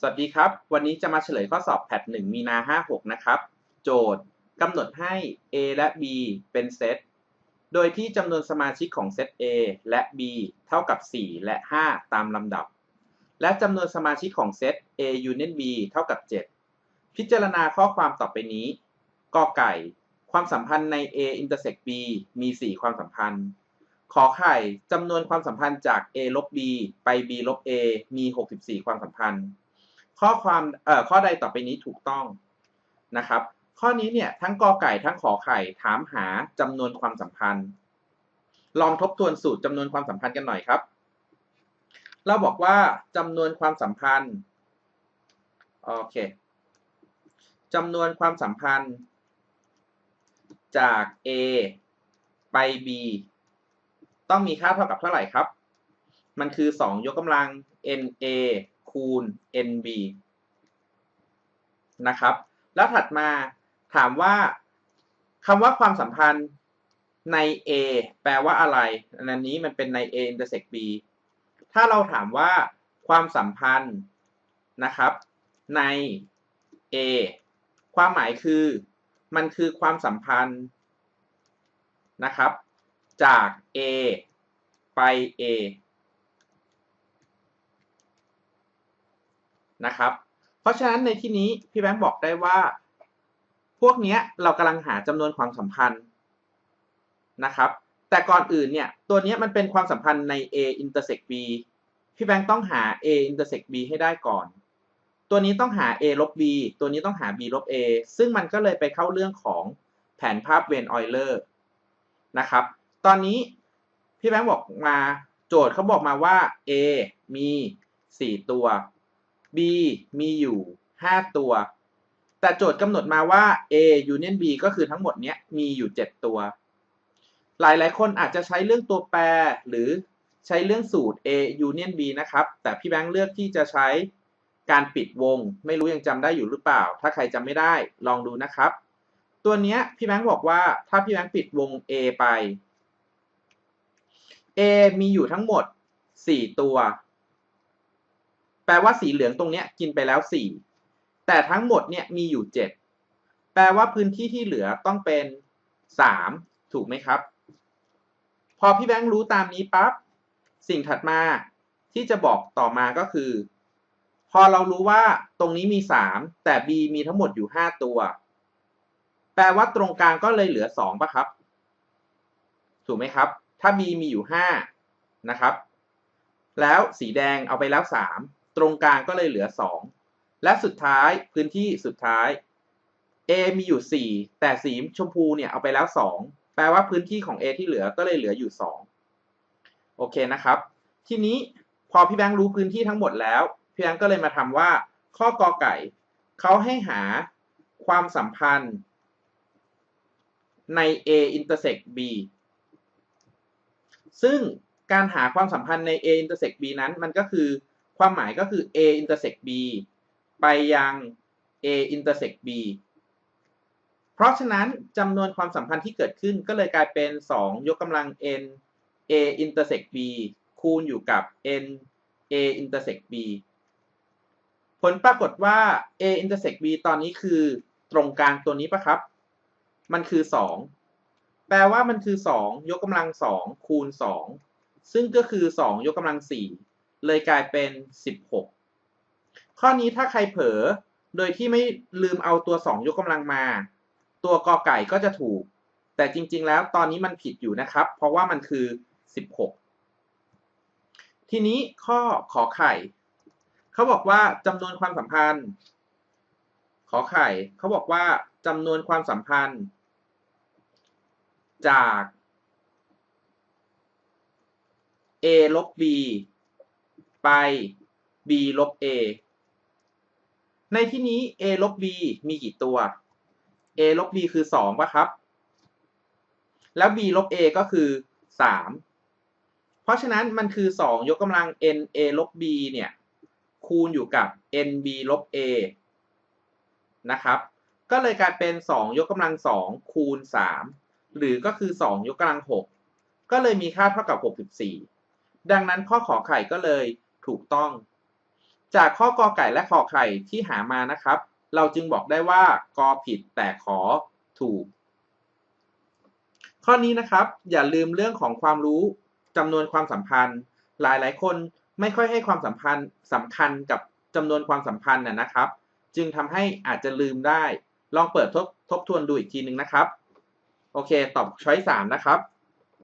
สวัสดีครับ วันนี้จะมาเฉลยข้อสอบแพท1มีนา 56 นะครับ โจทย์กำหนดให้ A และ B เป็นเซต โดยที่จำนวนสมาชิกของเซต A และ B เท่ากับ 4 และ 5 ตามลำดับ และจำนวนสมาชิกของเซต A union B เท่ากับ 7 พิจารณาข้อความต่อไปนี้กอไก่ ความสัมพันธ์ใน A intersect B มี 4 ความสัมพันธ์ ขอไข่จำนวนความสัมพันธ์จาก A ลบ B ไป B ลบ A มี 64 ความสัมพันธ์ ข้อความเอ่อข้อใดต่อไปนี้ถูกต้องนะครับ ข้อนี้เนี่ยทั้งกอไก่ทั้งขอไข่ถามหาจำนวนความสัมพันธ์ ลองทบทวนสูตรจำนวนความสัมพันธ์กันหน่อยครับ เราบอกว่าจำนวนความสัมพันธ์โอเคจำนวนความสัมพันธ์ จาก A ไป B ต้องมีค่าเท่ากับเท่าไหร่ครับ มันคือ 2 ยกกำลัง NA คูณ NB นะครับ แล้วถัดมาถามว่าคำว่าความสัมพันธ์ใน A แปลว่าอะไร อันนี้มันเป็นใน A intersect B ถ้าเราถามว่าความสัมพันธ์นะครับ ใน A ความหมายคือมันคือความสัมพันธ์นะครับ จาก A ไป A นะครับ เพราะฉะนั้นในที่นี้พี่แบงค์บอกได้ว่า พวกนี้เรากำลังหาจำนวนความสัมพันธ์นะครับ แต่ก่อนอื่นเนี่ยตัวนี้มันเป็นความสัมพันธ์ใน A intersect B พี่แบงค์ต้องหา A intersect B ให้ได้ก่อน ตัวนี้ต้องหา A ลบ B ตัวนี้ต้องหา B ลบ A ซึ่งมันก็เลยไปเข้าเรื่องของแผนภาพเวนออยเลอร์นะครับ ตอนนี้พี่แบงค์บอกมาโจทย์เขาบอกมาว่า A มี 4 ตัว B มีอยู่ 5 ตัว แต่โจทย์กำหนดมาว่า A union B ก็คือทั้งหมดเนี้ยมีอยู่ 7 ตัว หลายๆ คนอาจจะใช้เรื่องตัวแปรหรือใช้เรื่องสูตร A union B นะครับ แต่พี่แบงค์เลือกที่จะใช้การปิดวง ไม่รู้ยังจำได้อยู่หรือเปล่า ถ้าใครจำไม่ได้ลองดูนะครับ ตัวเนี้ยพี่แบงค์บอกว่าถ้าพี่แบงค์ปิดวง A ไป A มีอยู่ทั้งหมด 4 ตัว แปลว่าสีเหลืองตรงเนี้ยกินไปแล้ว 4 แต่ทั้งหมดเนี่ยมีอยู่ 7 แปลว่าพื้นที่ที่เหลือต้องเป็น 3 ถูกไหมครับ พอพี่แบงค์รู้ตามนี้ปั๊บสิ่งถัดมาที่จะบอกต่อมาก็คือ พอเรารู้ว่าตรงนี้มี 3 แต่ B มีทั้งหมดอยู่ 5 ตัว แปลว่าตรงกลางก็เลยเหลือ2ป่ะครับ ถูกไหมครับ ถ้า B มีอยู่ 5 นะครับ แล้วสีแดงเอาไปแล้ว 3 ตรงกลางก็เลยเหลือ 2 และสุดท้ายพื้นที่สุดท้าย A มีอยู่ 4 แต่สีชมพูเนี่ยเอาไปแล้ว 2 แปลว่าพื้นที่ของ A ที่เหลือก็เลยเหลืออยู่ 2 โอเคนะครับ ทีนี้พอพี่แบงค์รู้พื้นที่ทั้งหมดแล้ว พี่แบงค์ก็เลยมาทำว่า ข้อกอไก่เขาให้หาความสัมพันธ์ใน A intersect B ซึ่งการหาความสัมพันธ์ใน A intersect B นั้นมันก็คือ ความหมายก็คือ A intersect B ไปยัง A intersect B เพราะฉะนั้นจำนวนความสัมพันธ์ที่เกิดขึ้นก็เลยกลายเป็น 2 ยกกำลัง n A intersect B คูณอยู่กับ n A intersect B ผลปรากฏว่า A intersect B ตอนนี้คือตรงกลางตัวนี้ปะครับ มันคือ 2 แปลว่ามันคือ 2 ยกกำลัง 2 คูณ 2 ซึ่งก็คือ 2 ยกกำลัง 4 เลยกลายเป็น 16 ข้อนี้ถ้าใครเผลอโดยที่ไม่ลืมเอาตัว 2 ยกกำลังมา ตัวกอไก่ก็จะถูก แต่จริง ๆ แล้วตอนนี้มันผิดอยู่นะครับ เพราะว่ามันคือ 16 ทีนี้ข้อขอไข่ เขาบอกว่าจำนวนความสัมพันธ์ ขอไข่เขาบอกว่าจำนวนความสัมพันธ์ จาก a ลบ b ไป b ลบ a ในที่นี้ a ลบ b มีกี่ตัว a ลบ b คือ2ป่ะครับ แล้ว b ลบ a ก็คือ 3 เพราะฉะนั้นมันคือ 2 ยกกำลัง n a ลบ b เนี่ย คูณอยู่กับ n b ลบ a นะครับ ก็เลยกลายเป็น 2 ยกกำลัง 2 คูณ 3 หรือก็คือ 2 ยกกำลัง 6 ก็เลยมีค่าเท่ากับ 64 ดังนั้นข้อขอไข่ก็เลย ถูกต้อง จากข้อกอไก่และขอไข่ที่หามานะครับ เราจึงบอกได้ว่ากอผิดแต่ขอถูก ข้อนี้นะครับ อย่าลืมเรื่องของความรู้จำนวนความสัมพันธ์ หลายๆ คนไม่ค่อยให้ความสัมพันธ์สำคัญกับจำนวนความสัมพันธ์นะนะครับ จึงทำให้อาจจะลืมได้ ลองเปิดทบทบทวนดูอีกทีหนึ่งนะครับ โอเค ตอบช้อยสามนะครับ